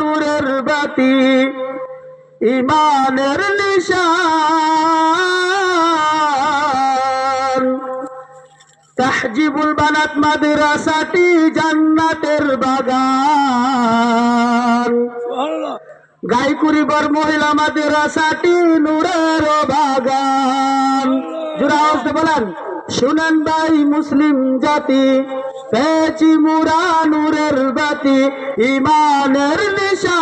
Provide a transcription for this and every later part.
নূরের বাতি ইমানের নিশান। তাহজিবুল বানাত মাদ্রাসাটি জান্নাতের বাগান। গাইকুড়িবার মহিলা মাদ্রাসাটি নূরের বাগান। আসতে বলেন শুনেন ভাই মুসলিম জাতি পেয়েছি মুরা নূরের বাতি ইমানের নিশান।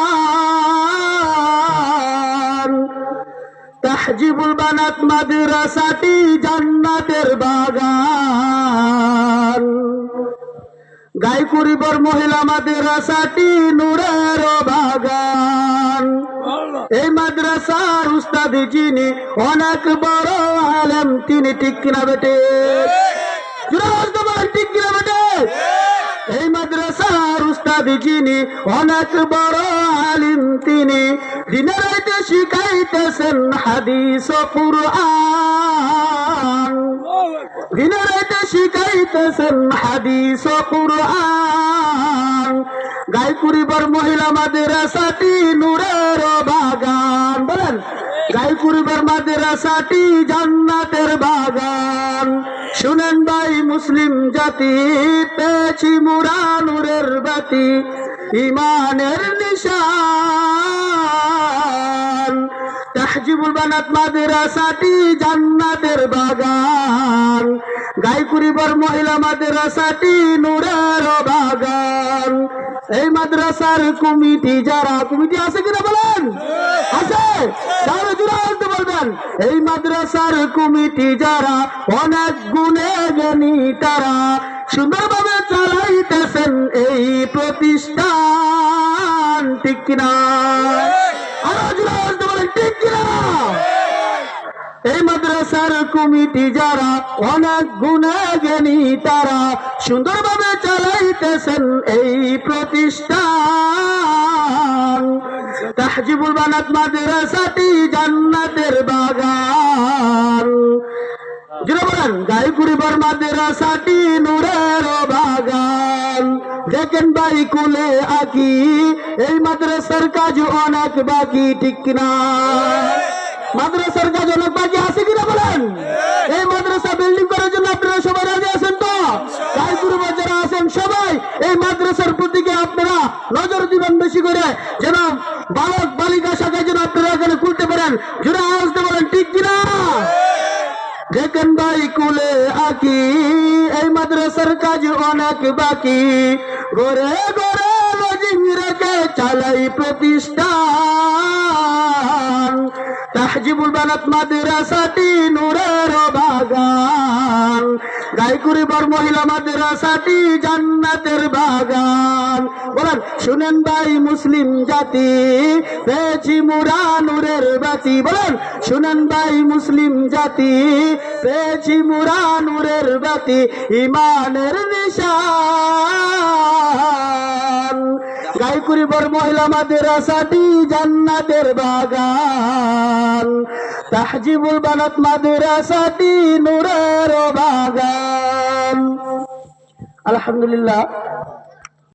তাহজিবুল বানাত মাদ্রাসাটি জান্নাতের বাগান। গাইকুড়িবর মহিলা মাদ্রাসাটি নূরের বাগান। এই মাদ্রাসার উস্তাদি যিনি অনেক বড় আলেম তিনি ঠিক কিনা বেটে? ঠিক কিনা বেটে এই উস্তাদি যিনি অনেক বড় আলিম তিনি। দিনে শিখাইতেছেন হাদিস কুরআন। দিনে রাইতে শিখাইতেছেন হাদিস কুরআন। গাইপুরিবার মহিলা নূরের বাগান। গাইকুড়িবার মাদ্রাসাটি জান্নাতের বাগান। শুনেন ভাই মুসলিম জাতি পেছি মুরানুরের বাতি। ইমানের তাহজিবুল বানাত মাদ্রাসাটি জান্নাতের বাগান। গাইকুড়িবর মহিলা মাদ্রাসাটি নূরের বাগান। এই মাদ্রাসার কমিটি যারা কমিটি আছে কিনা বলেন? আছে। তাহলে জুড়ে বলতে বলবেন। এই মাদ্রাসার কমিটি যারা অনেক গুণে জ্ঞানী তারা সুন্দরভাবে চালাইতেছেন এই প্রতিষ্ঠান ঠিক কিনা? এই মাদ্রাসার কমিটি যারা অনেক গুণাজ্ঞানী তারা সুন্দরভাবে চালাইতেছেন এই প্রতিষ্ঠান। তাহজিবুল বানাত মাদ্রাসাটি জান্নাতের বাগান। জুড়ে বলেন গাইকুড়িবার মাদ্রাসাটি নূরের বাগান। দেখেন ভাই কুলে আকি এই মাদ্রাসার কাজ অনেক বাকি ঠিক কিনা? মাদ্রাসার কাজ অনেক বাকি আছে কিনা বলেন? এই মাদ্রাসা বিল্ডিং করার জন্য আপনারা সবাই রাজি আছেন তো? গাইকুড়ি যারা আছেন সবাই এই মাদ্রাসার প্রতিকে আপনারা নজর দিবেন বেশি করে। যেন বালক বালিকা শাখায় যেন আপনারা এখানে খুলতে পারেন। জুড়ে আওয়াজ দিতে পারেন ঠিক কিনা? দেখেন ভাই কুলে আকি মাদ্রাসার কাজ অনেক বাকি। গড়ে গড়ে লজিং রেখে চালাই প্রতিষ্ঠান। তাহজিবুল বানাত মাদ্রাসাটি নূরের বাগান। গাইকুড়িবার মহিলা মাদ্রাসাটি জান্নাতের বাগান। বলেন, শুনেন ভাই, মুসলিম জাতি, পেয়েছি মুরা নূরের বাতি। বলেন, শুনেন ভাই, মুসলিম জাতি, পেয়েছি মুরা নূরের বাতি, ইমানের নিশান। গাইকুড়িবর মহিলা মাদ্রাসাটি জান্নাতের বাগান। তাহজিবুল বানাত মাদ্রাসাটি নূরের বাগান। আলহামদুলিল্লাহ।